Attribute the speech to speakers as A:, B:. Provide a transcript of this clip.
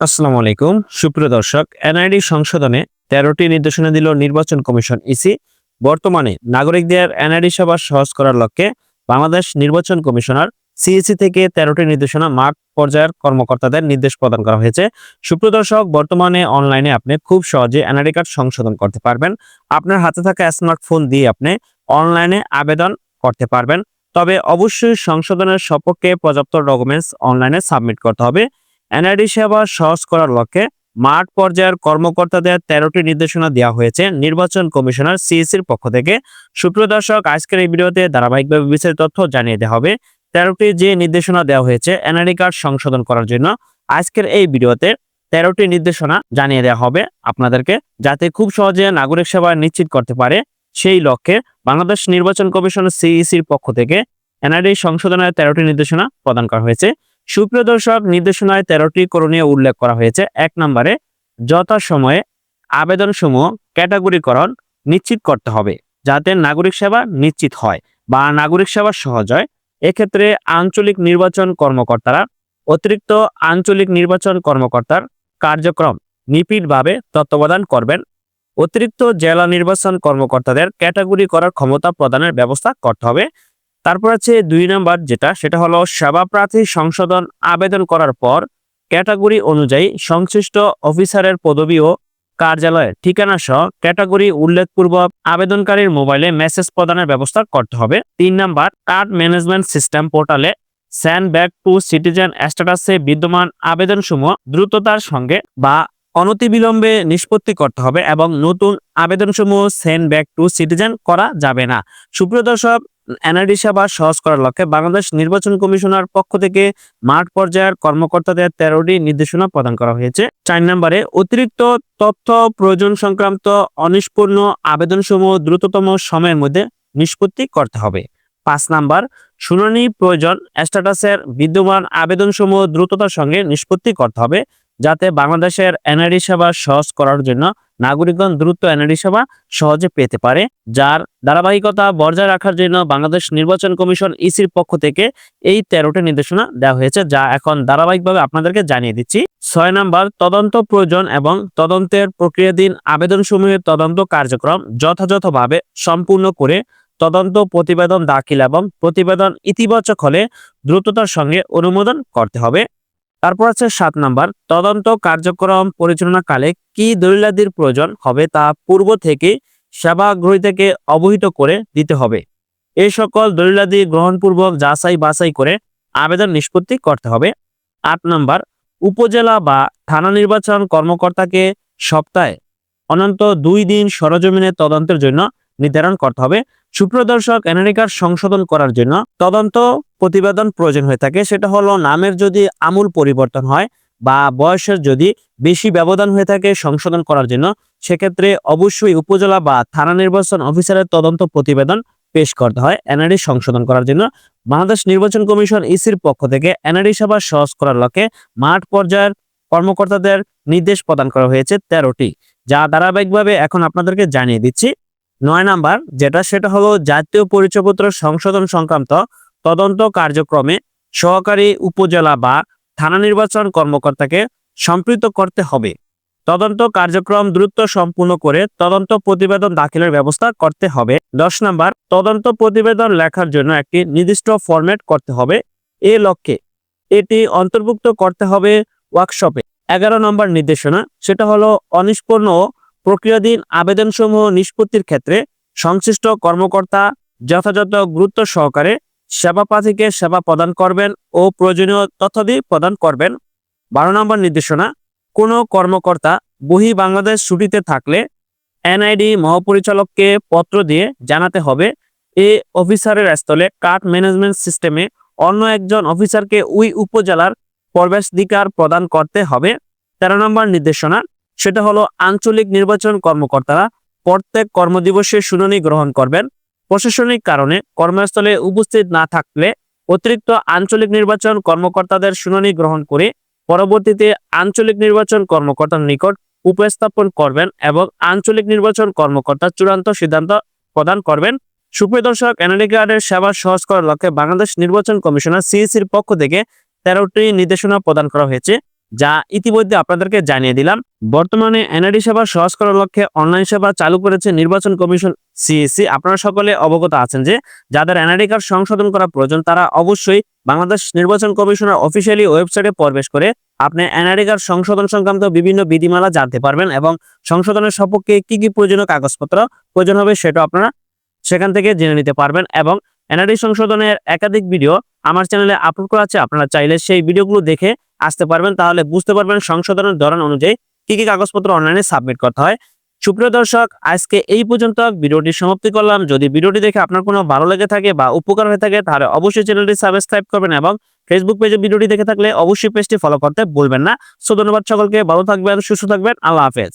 A: আসসালামু আলাইকুম। সুপ্রিয় দর্শক, এনআইডি সংশোধনে তেরোটি নির্দেশনা দিল নির্বাচন কমিশন ইসি। বর্তমানে নাগরিকদের এনআইডি সেবা সহজ করার লক্ষ্যে বাংলাদেশ নির্বাচন কমিশনার সিইসি থেকে তেরোটি নির্দেশনা মাঠ পর্যায়ের কর্মকর্তাদের নির্দেশ প্রদান করা হয়েছে। সুপ্রিয় দর্শক, বর্তমানে অনলাইনে আপনি খুব সহজে এনআইডি কার্ড সংশোধন করতে পারবেন। আপনার হাতে থাকা স্মার্টফোন দিয়ে আপনি অনলাইনে আবেদন করতে পারবেন। তবে অবশ্যই সংশোধনের সপক্ষে পর্যাপ্ত ডকুমেন্টস অনলাইনে সাবমিট করতে হবে। এনআইডি সেবা সহজ করার লক্ষ্যে মাঠ পর্যায়ের কর্মকর্তাদের তেরোটি নির্দেশনা দেওয়া হয়েছে নির্বাচন কমিশনার সিএসির পক্ষ থেকে। সুপ্রিয় দর্শক, আজকের এই ভিডিওতে ধারাবাহিকভাবে বিস্তারিত তথ্য জানিয়ে দেওয়া হবে। তেরোটি যে নির্দেশনা দেওয়া হয়েছে এনআইডি কার্ড সংশোধন করার জন্য, আজকের এই ভিডিওতে তেরোটি নির্দেশনা জানিয়ে দেওয়া হবে আপনাদেরকে, যাতে খুব সহজে নাগরিক সেবা নিশ্চিত করতে পারে। সেই লক্ষ্যে বাংলাদেশ নির্বাচন কমিশন সিইসির পক্ষ থেকে এনআইডি সংশোধনের তেরোটি নির্দেশনা প্রদান করা হয়েছে। সুপ্রিয় দর্শক, নির্দেশনায় তেরোটি করণীয় উল্লেখ করা হয়েছে। এক নম্বরে, যথাসময়ে আবেদনসমূহ ক্যাটাগরিকরণ নিশ্চিত করতে হবে, যাতে নাগরিক সেবা নিশ্চিত হয় বা নাগরিক সেবা সহজ হয়। এক্ষেত্রে আঞ্চলিক নির্বাচন কর্মকর্তারা অতিরিক্ত আঞ্চলিক নির্বাচন কর্মকর্তার কার্যক্রম নিবিড়ভাবে তত্ত্বাবধান করবেন। অতিরিক্ত জেলা নির্বাচন কর্মকর্তাদের ক্যাটাগরি করার ক্ষমতা প্রদানের ব্যবস্থা করতে হবে। তারপর আছে দুই নাম্বার যেটা, সেটা হলো সেবা প্রার্থী সংশোধন আবেদন করার পর ক্যাটাগরি অনুযায়ী সংশ্লিষ্ট অফিসারের পদবি ও কার্যালয়ের ঠিকানা সহ ক্যাটাগরি উল্লেখপূর্বক আবেদনকারীর মোবাইলে মেসেজ প্রদানের ব্যবস্থা করতে হবে। তিন নাম্বার, কার্ড ম্যানেজমেন্ট সিস্টেম পোর্টালে স্যান্ড ব্যাক টু সিটিজেন স্ট্যাটাসে বিদ্যমান আবেদনসমূহ দ্রুততার সঙ্গে বা অনতিবিলম্বে নিষ্পত্তি করতে হবে এবং নতুন আবেদনসমূহ সেন্ড ব্যাক টু সিটিজেন করা যাবে না। সুপ্রিয় দর্শক এনআরডি সেবা সহজ করার লক্ষ্যে বাংলাদেশ নির্বাচন কমিশনার পক্ষ থেকে মাঠ পর্যায়ের কর্মকর্তাদের তেরোটি নির্দেশনা প্রদান করা হয়েছে। চার নম্বরে, অতিরিক্ত তথ্য প্রয়োজন সংক্রান্ত অনিষ্পূর্ণ আবেদনসমূহ দ্রুততম সময়ের মধ্যে নিষ্পত্তি করতে হবে। পাঁচ নাম্বার, শুনানি প্রয়োজন, স্ট্যাটাসের বিদ্যমান আবেদনসমূহ দ্রুততার সঙ্গে নিষ্পত্তি করতে হবে, যাতে বাংলাদেশের এনআরডি সেবা সহজ করার জন্য নাগরিকগণ দ্রুত এনআরডি সেবা সহজে পেতে পারে, যার ধারাবাহিকতা বজায় রাখার জন্য বাংলাদেশ নির্বাচন কমিশন ইসির পক্ষ থেকে এই তেরোটি নির্দেশনা দেওয়া হয়েছে, যা এখন ধারাবাহিকভাবে আপনাদেরকে জানিয়ে দিচ্ছি। ছয় নাম্বার, তদন্ত প্রয়োজন এবং তদন্তের প্রক্রিয়াধীন আবেদনসমূহের তদন্ত কার্যক্রম যথাযথভাবে সম্পূর্ণ করে তদন্ত প্রতিবেদন দাখিল এবং প্রতিবেদন ইতিবাচক হলে দ্রুততার সঙ্গে অনুমোদন করতে হবে। তারপর আছে সাত নাম্বার, তদন্ত কার্যক্রম পরিচালনাকালে কি দলিলাদির প্রয়োজন হবে তা পূর্ব থেকে সেবাগ্রহী থেকে অবহিত করে দিতে হবে। এই সকল দলিলাদি গ্রহণপূর্বক যাচাই বাছাই করে আবেদন নিষ্পত্তি করতে হবে। আট নাম্বার, উপজেলা বা থানা নির্বাচন কর্মকর্তাকে সপ্তাহে অনন্ত দুই দিন সরজমিনে তদন্তের জন্য নির্ধারণ করতে হবে। সুপ্রদর্শক এনআরিকার সংশোধন করার জন্য তদন্ত প্রতিবেদন প্রয়োজন হয়ে থাকে। সেটা হলো নামের যদি আমূল পরিবর্তন হয় বা বয়সের যদি বেশি ব্যবধান হয়ে থাকে সংশোধন করার জন্য, সেক্ষেত্রে অবশ্যই উপজেলা বা থানা নির্বাচন অফিসারের তদন্ত প্রতিবেদন পেশ করতে হয় এনআরডি সংশোধন করার জন্য। বাংলাদেশ নির্বাচন কমিশন ইসির পক্ষ থেকে এনআরডি সেবা সহজ করার লক্ষ্যে মাঠ পর্যায়ের কর্মকর্তাদের নির্দেশ প্রদান করা হয়েছে তেরোটি, যা ধারাবাহিকভাবে এখন আপনাদেরকে জানিয়ে দিচ্ছি। নয় নাম্বার, যেটা সেটা হলো জাতীয় পরিচয়পত্র সংশোধন সংক্রান্ত তদন্ত কার্যক্রমে সহকারী উপজেলা বা থানা নির্বাচন কর্মকর্তাকে সম্পৃক্ত করতে হবে। তদন্ত কার্যক্রম দ্রুত সম্পূর্ণ করে তদন্ত প্রতিবেদন দাখিলের ব্যবস্থা করতে হবে। দশ নাম্বার, তদন্ত প্রতিবেদন লেখার জন্য একটি নির্দিষ্ট ফরম্যাট করতে হবে। এ লক্ষ্যে এটি অন্তর্ভুক্ত করতে হবে ওয়ার্কশপে। এগারো নম্বর নির্দেশনা, সেটা হলো অনিষ্পন্ন প্রক্রিয়াধীন আবেদনসমূহ নিষ্পত্তির ক্ষেত্রে সংশ্লিষ্ট কর্মকর্তা যথাযথ গুরুত্ব সহকারে সেবা প্রার্থীকে সেবা প্রদান করবেন ও প্রয়োজনীয় তথ্যাদি প্রদান করবেন। বারো নম্বর নির্দেশনা, কোনো কর্মকর্তা বহি বাংলাদেশ ছুটিতে থাকলে এনআইডি মহাপরিচালককে পত্র দিয়ে জানাতে হবে, এ অফিসারের স্থলে কার্ড ম্যানেজমেন্ট সিস্টেমে অন্য একজন অফিসারকে ওই উপজেলার প্রবেশাধিকার প্রদান করতে হবে। তেরো নম্বর নির্দেশনা সেটা হলো আঞ্চলিক নির্বাচন কর্মকর্তারা প্রত্যেক কর্মদিবসে শুনানি গ্রহণ করবেন। প্রশাসনিক কারণে কর্মস্থলে উপস্থিত না থাকলে অতিরিক্ত আঞ্চলিক নির্বাচন কর্মকর্তাদের শুনানি গ্রহণ করে পরবর্তীতে আঞ্চলিক নির্বাচন কর্মকর্তার নিকট উপস্থাপন করবেন এবং আঞ্চলিক নির্বাচন কর্মকর্তা চূড়ান্ত সিদ্ধান্ত প্রদান করবেন। সুপ্রিয় দর্শক এনআইডি কার্ডের সেবা সহজ করার লক্ষ্যে বাংলাদেশ নির্বাচন কমিশনার সিইসির পক্ষ থেকে তেরোটি নির্দেশনা প্রদান করা হয়েছে। যা ইতিমধ্যে আপনাদেরকে জানিয়ে দিলাম। বর্তমানে এনআরডি সেবা সহজ করার লক্ষ্যে অনলাইন সেবা চালু করেছে নির্বাচন কমিশন সিএসি আপনারা সকলে অবগত আছেন যে, যাদের এনআরডি কার্ড সংশোধন করা প্রয়োজন, তারা অবশ্যই বাংলাদেশ নির্বাচন কমিশনের অফিসিয়ালি ওয়েবসাইটে প্রবেশ করে আপনি এনআরডি কার্ড সংশোধন সংক্রান্ত বিভিন্ন বিধিমালা জানতে পারবেন এবং সংশোধনের সপক্ষে কি কি প্রয়োজনীয় কাগজপত্র প্রয়োজন হবে সেটা আপনারা সেখান থেকে জেনে নিতে পারবেন এবং এনআরডি সংশোধনের একাধিক ভিডিও আমার চ্যানেলে আপলোড করা আছে। আপনারা চাইলে সেই ভিডিওগুলো দেখে আসতে পারবেন। তাহলে বুঝতে পারবেন সংশোধনের ধরন অনুযায়ী কি কি কাগজপত্র অনলাইনে সাবমিট করতে হয়। সুপ্রিয় দর্শক, আজকে এই পর্যন্ত ভিডিওটি সমাপ্তি করলাম। যদি ভিডিওটি দেখে আপনার কোনো ভালো লেগে থাকে বা উপকার হয়ে থাকে, তাহলে অবশ্যই চ্যানেলটি সাবস্ক্রাইব করবেন এবং ফেসবুক পেজে ভিডিওটি দেখে থাকলে অবশ্যই পেজটি ফলো করতে ভুলবেন না। সো, ধন্যবাদ সকলকে। ভালো থাকবেন, সুস্থ থাকবেন। আল্লাহ হাফেজ।